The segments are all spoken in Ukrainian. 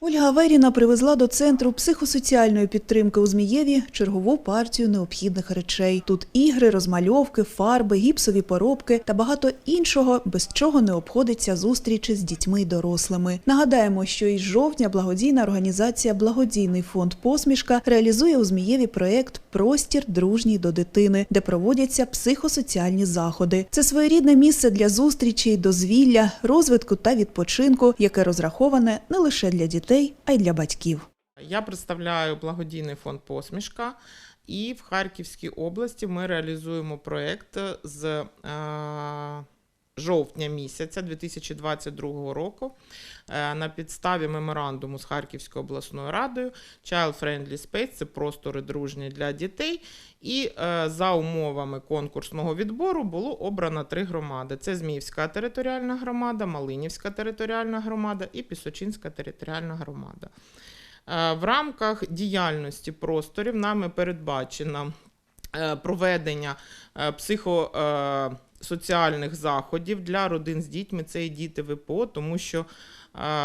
Ольга Аверіна привезла до центру психосоціальної підтримки у Змієві чергову партію необхідних речей. Тут ігри, розмальовки, фарби, гіпсові поробки та багато іншого, без чого не обходиться зустрічі з дітьми й дорослими. Нагадаємо, що із жовтня благодійна організація Благодійний фонд Посмішка реалізує у Змієві проєкт Простір дружній до дитини, де проводяться психосоціальні заходи. Це своєрідне місце для зустрічей, дозвілля, розвитку та відпочинку, яке розраховане не лише для дітей, а й для батьків. Я представляю благодійний фонд Посмішка. І в Харківській області ми реалізуємо проєкт з е, жовтня місяця 2022 року е, на підставі меморандуму з Харківською обласною радою Child Friendly Space – це простори дружні для дітей. І е, за умовами конкурсного відбору було обрано три громади: це Зміївська територіальна громада, Малинівська територіальна громада і Пісочинська територіальна громада. Е, В рамках діяльності просторів нами передбачено проведення е, психосоціальних заходів для родин з дітьми. Це і діти ВПО, тому що е,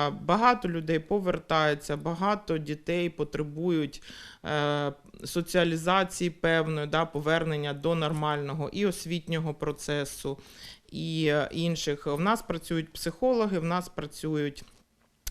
багато людей повертаються, багато дітей потребують е, соціалізації певної, да, повернення до нормального і освітнього процесу, і е, інших. В нас працюють психологи, в нас працюють.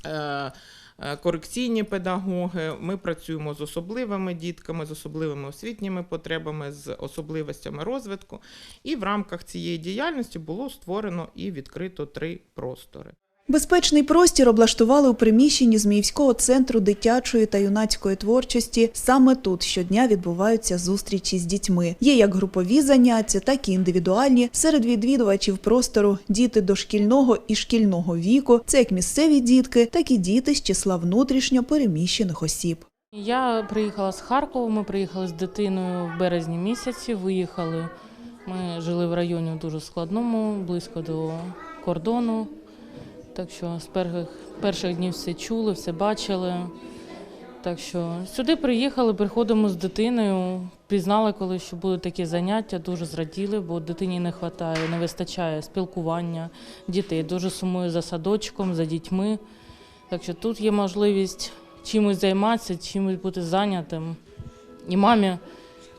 Е, е, Корекційні педагоги, ми працюємо з особливими дітками, з особливими освітніми потребами, з особливостями розвитку. І в рамках цієї діяльності було створено і відкрито три простори. Безпечний простір облаштували у приміщенні Зміївського центру дитячої та юнацької творчості. Саме тут щодня відбуваються зустрічі з дітьми. Є як групові заняття, так і індивідуальні. Серед відвідувачів простору діти дошкільного і шкільного віку. Це як місцеві дітки, так і діти з числа внутрішньо переміщених осіб. Я приїхала з Харкова, ми приїхали з дитиною в березні місяці, виїхали. Ми жили в районі дуже складному, близько до кордону. Так що з перших, перших днів все чули, все бачили. Так що сюди приїхали, приходимо з дитиною. Пізнали, коли що будуть такі заняття, дуже зраділи, бо дитині не вистачає, не вистачає спілкування дітей. Дуже сумую за садочком, за дітьми. Так що тут є можливість чимось займатися, чимось бути зайнятим. І мамі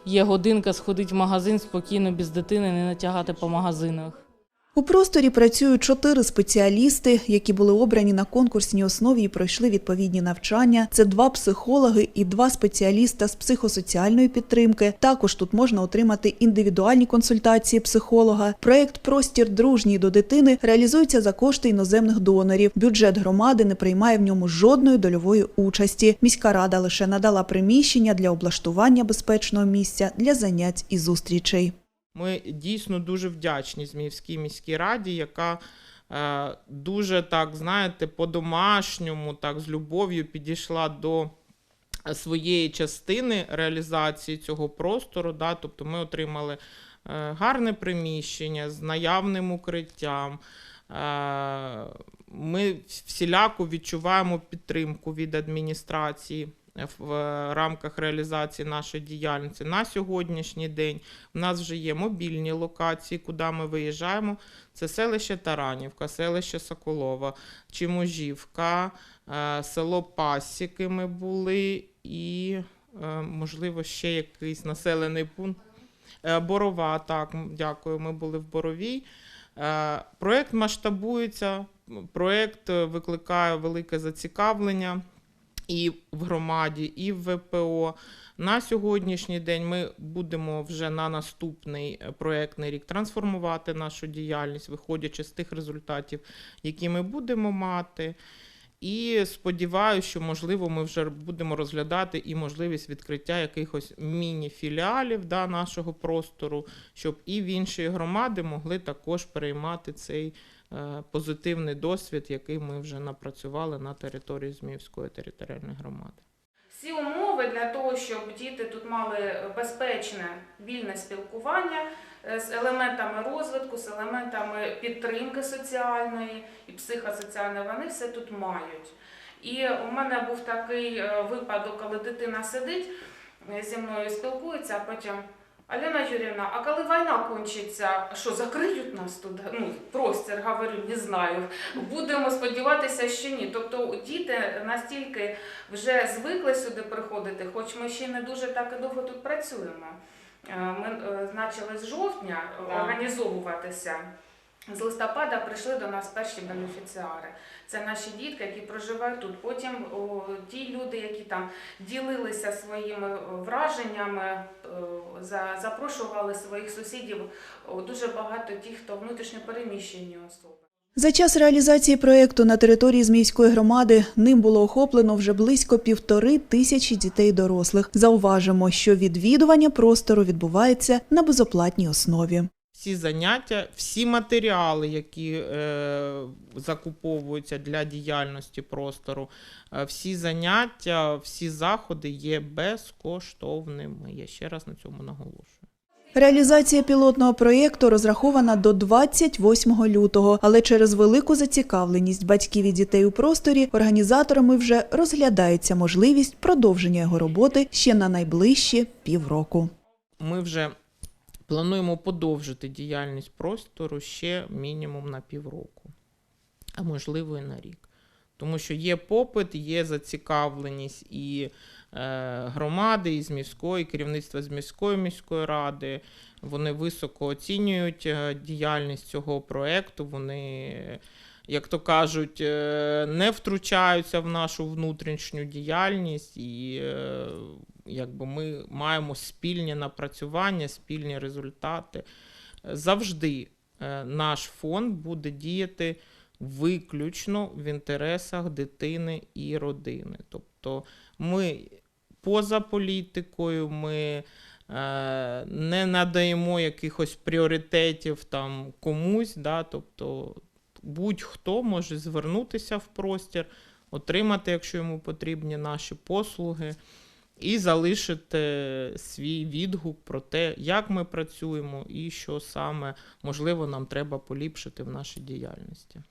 є годинка сходити в магазин спокійно без дитини, не натягати по магазинах. У просторі працюють чотири спеціалісти, які були обрані на конкурсній основі і пройшли відповідні навчання. Це два психологи і два спеціаліста з психосоціальної підтримки. Також тут можна отримати індивідуальні консультації психолога. Проєкт Простір дружній до дитини реалізується за кошти іноземних донорів. Бюджет громади не приймає в ньому жодної дольової участі. Міська рада лише надала приміщення для облаштування безпечного місця для занять і зустрічей. Ми дійсно дуже вдячні Зміївській міській раді, яка е, дуже так, знаєте, по-домашньому, так, з любов'ю підійшла до своєї частини реалізації цього простору. Да? Тобто ми отримали е, гарне приміщення з наявним укриттям. Е, ми всіляко відчуваємо підтримку від адміністрації в рамках реалізації нашої діяльності. На сьогоднішній день в нас вже є мобільні локації, куди ми виїжджаємо. Це селище Таранівка, селище Соколова, Чиможівка, е, село Пасіки ми були і, е, можливо, ще якийсь населений пункт. Е, Борова, так, дякую, ми були в Боровій. Проєкт масштабується, проєкт викликає велике зацікавлення і в громаді, і в ВПО. На сьогоднішній день ми будемо вже на наступний проектний проєктний рік трансформувати нашу діяльність, виходячи з тих результатів, які ми будемо мати. І сподіваюся, що можливо ми вже будемо розглядати і можливість відкриття якихось міні-філіалів да, нашого простору, щоб і в інші громади могли також переймати цей е, позитивний досвід, який ми вже напрацювали на території Зміївської територіальної громади. Всі умови для того, щоб діти тут мали безпечне вільне спілкування е, з елементами розвитку, з елементами підтримки соціальної і психосоціальної, вони все тут мають. І у мене був такий е, випадок, коли дитина сидить е, зі мною спілкується, а потім Альона Юрівна, а коли війна кончиться, що закриють нас тут? Ну, простір, говорю, не знаю. Будемо сподіватися, що ні. Тобто діти настільки вже звикли сюди приходити, хоч ми ще не дуже так і довго тут працюємо. Е, Ми е, почали з жовтня організовуватися. З листопада прийшли до нас перші бенефіціари. Це наші дітки, які проживають тут. Потім о, ті люди, які там ділилися своїми враженнями, о, за- запрошували своїх сусідів. О, Дуже багато тих, хто внутрішньо переміщені особи. За час реалізації проєкту на території Зміївської громади ним було охоплено вже близько півтори тисячі дітей дорослих. Зауважимо, що відвідування простору відбувається на безоплатній основі. Всі заняття, всі матеріали, які е, закуповуються для діяльності простору, е, всі заняття, всі заходи є безкоштовними. Я ще раз на цьому наголошую. Реалізація пілотного проєкту розрахована до 28 лютого, але через велику зацікавленість батьків і дітей у просторі організаторами вже розглядається можливість продовження його роботи ще на найближчі півроку. Ми вже плануємо подовжити діяльність простору ще мінімум на півроку, а можливо і на рік. Тому що є попит, є зацікавленість і е, громади, і з міської, керівництва з міської міської ради. Вони високо оцінюють е, діяльність цього проєкту. Вони, як то кажуть, е, не втручаються в нашу внутрішню діяльність, і е, якби ми маємо спільні напрацювання, спільні результати. Завжди е, наш фонд буде діяти виключно в інтересах дитини і родини. Тобто ми поза політикою, ми е, не надаємо якихось пріоритетів там комусь. Да? Тобто будь-хто може звернутися в простір, отримати, якщо йому потрібні наші послуги, і залишити свій відгук про те, як ми працюємо і що саме можливо нам треба поліпшити в нашій діяльності.